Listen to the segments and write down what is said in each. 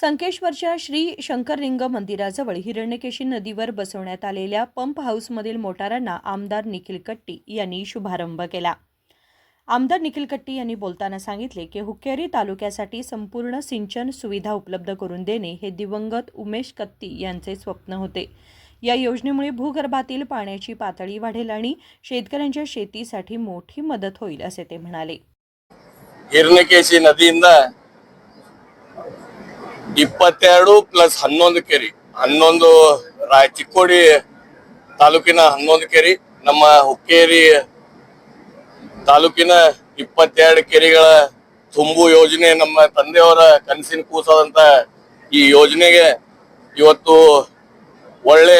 संकेश्वरच्या श्री शंकरलिंग मंदिराजवळ हिरण्यकेशी नदीवर बसवण्यात आलेल्या पंप हाऊसमधील मोटारांना आमदार निखिल कट्टी यांनी शुभारंभ केला. आमदार निखिल कट्टी यांनी बोलताना सांगितले की हुक्केरी तालुक्यासाठी संपूर्ण सिंचन सुविधा उपलब्ध करून देणे हे दिवंगत उमेश कत्ती यांचे स्वप्न होते. या योजनेमुळे भूगर्भातील पाण्याची पातळी वाढेल आणि शेतकऱ्यांच्या शेतीसाठी मोठी मदत होईल असे ते म्हणाले. हिरणकेशी नदींना ಇಪ್ಪತ್ತೆರಡು ಪ್ಲಸ್ ಹನ್ನೊಂದು ಕೆರಿ. ಹನ್ನೊಂದು ರಾಯ ಚಿಕ್ಕೋಡಿ ತಾಲೂಕಿನ ಹನ್ನೊಂದು ಕೆರಿ. ನಮ್ಮ ಹುಕ್ಕೇರಿ ತಾಲೂಕಿನ ಇಪ್ಪತ್ತೆರಡು ಕೆರಿಗಳ ತುಂಬು ಯೋಜನೆ ನಮ್ಮ ತಂದೆಯವರ ಕನಸಿನ ಕೂಸಾದಂತ ಈ ಯೋಜನೆಗೆ ಇವತ್ತು ಒಳ್ಳೆ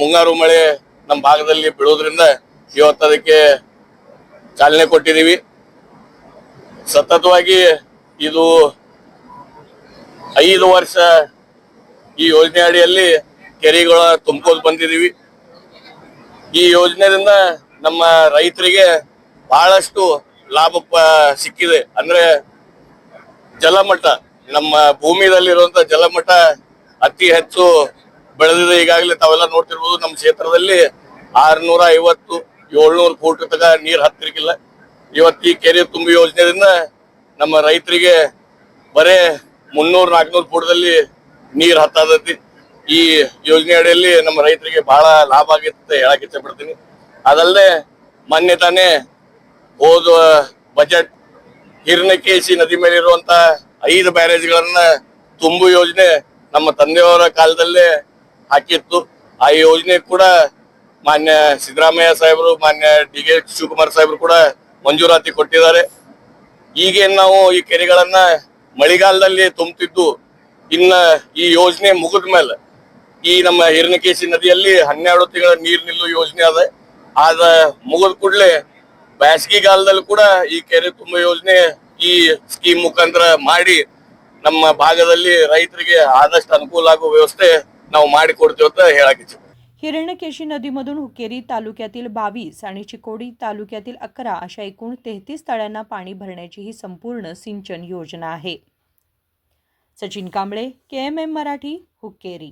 ಮುಂಗಾರು ಮಳೆ ನಮ್ಮ ಭಾಗದಲ್ಲಿ ಬೀಳೋದ್ರಿಂದ ಇವತ್ತು ಅದಕ್ಕೆ ಚಾಲನೆ ಕೊಟ್ಟಿದ್ದೀವಿ. ಸತತವಾಗಿ ಇದು ಐದು ವರ್ಷ ಈ ಯೋಜನೆ ಅಡಿಯಲ್ಲಿ ಕೆರೆಗಳ ತುಂಬಿಕೊಂಡು ಬಂದಿದೀವಿ ಈ ಯೋಜನೆಯಿಂದ ನಮ್ಮ ರೈತರಿಗೆ ಬಹಳಷ್ಟು ಲಾಭ ಸಿಕ್ಕಿದೆ. ಅಂದ್ರೆ ಜಲಮಟ್ಟ ನಮ್ಮ ಭೂಮಿಯಲ್ಲಿರುವಂತ ಜಲಮಟ್ಟ ಅತಿ ಹೆಚ್ಚು ಬೆಳೆದಿದೆ. ಈಗಾಗಲೇ ತಾವೆಲ್ಲ ನೋಡ್ತಿರ್ಬೋದು, ನಮ್ಮ ಕ್ಷೇತ್ರದಲ್ಲಿ ಆರ್ನೂರ ಐವತ್ತು ಏಳ್ನೂರು ಫೂಟ್ ತಗ ನೀರು ಹತ್ತಿರಕ್ಕಿಲ್ಲ. ಇವತ್ತು ಈ ಕೆರೆ ತುಂಬಿ ಯೋಜನೆಯಿಂದ ನಮ್ಮ ರೈತರಿಗೆ ಬರೇ ಮುನ್ನೂರ್, ನಾಲ್ಕನೂರು ಫೂಟದಲ್ಲಿ ನೀರ್ ಹತ್ತದತಿ ಈ ಯೋಜನೆ ಅಡಿಯಲ್ಲಿ ನಮ್ಮ ರೈತರಿಗೆ ಬಹಳ ಲಾಭ ಆಗಿತ್ತು ಹೇಳಕ್ ಇಷ್ಟಪಡ್ತೀನಿ. ಪಡ್ತೀನಿ ಅದಲ್ಲದೆ ಮೊನ್ನೆ ತಾನೇ ಹೋದ ಬಜೆಟ್ ಹಿರಣ್ಯಕೇಶಿ ನದಿ ಮೇಲೆ ಇರುವಂತ ಐದು ಬ್ಯಾರೇಜ್ಗಳನ್ನ ತುಂಬು ಯೋಜನೆ ನಮ್ಮ ತಂದೆಯವರ ಕಾಲದಲ್ಲೇ ಹಾಕಿತ್ತು. ಆ ಯೋಜನೆ ಕೂಡ ಮಾನ್ಯ ಸಿದ್ದರಾಮಯ್ಯ ಸಾಹೇಬರು, ಮಾನ್ಯ ಡಿ ಕೆ ಶಿವಕುಮಾರ್ ಸಾಹೇಬರು ಕೂಡ ಮಂಜೂರಾತಿ ಕೊಟ್ಟಿದ್ದಾರೆ. ಈಗೇನು ನಾವು ಈ ಕೆರೆಗಳನ್ನ ಮಳೆಗಾಲದಲ್ಲಿ ತುಂಬುತ್ತಿದ್ದು ಇನ್ನ ಈ ಯೋಜನೆ ಮುಗಿದ ಮೇಲೆ ಈ ನಮ್ಮ ಹಿರಣ್ಯಕೇಶಿ ನದಿಯಲ್ಲಿ ಹನ್ನೆರಡು ತಿಂಗಳ ನೀರ್ ನಿಲ್ಲೋ ಯೋಜನೆ ಅದ ಅದ ಮುಗಿದ ಕೂಡಲೇ ಬ್ಯಾಸಗಿಗಾಲದಲ್ಲಿ ಕೂಡ ಈ ಕೆರೆ ತುಂಬ ಯೋಜನೆ ಈ ಸ್ಕೀಮ್ ಮುಖಾಂತರ ಮಾಡಿ ನಮ್ಮ ಭಾಗದಲ್ಲಿ ರೈತರಿಗೆ ಆದಷ್ಟು ಅನುಕೂಲ ಆಗೋ ವ್ಯವಸ್ಥೆ ನಾವು ಮಾಡಿ ಕೊಡ್ತೀವಿ ಅಂತ ಹೇಳಕ್ ಇಚ್ಛೆ हिरण्यकेशी नदीमधून हुकेरी तालुक्यातील बावीस आणि चिकोडी तालुक्यातील अकरा अशा एकूण तेहतीस तळ्यांना पाणी भरण्याची ही संपूर्ण सिंचन योजना आहे सचिन कांबळे के एम एम मराठी हुक्केरी.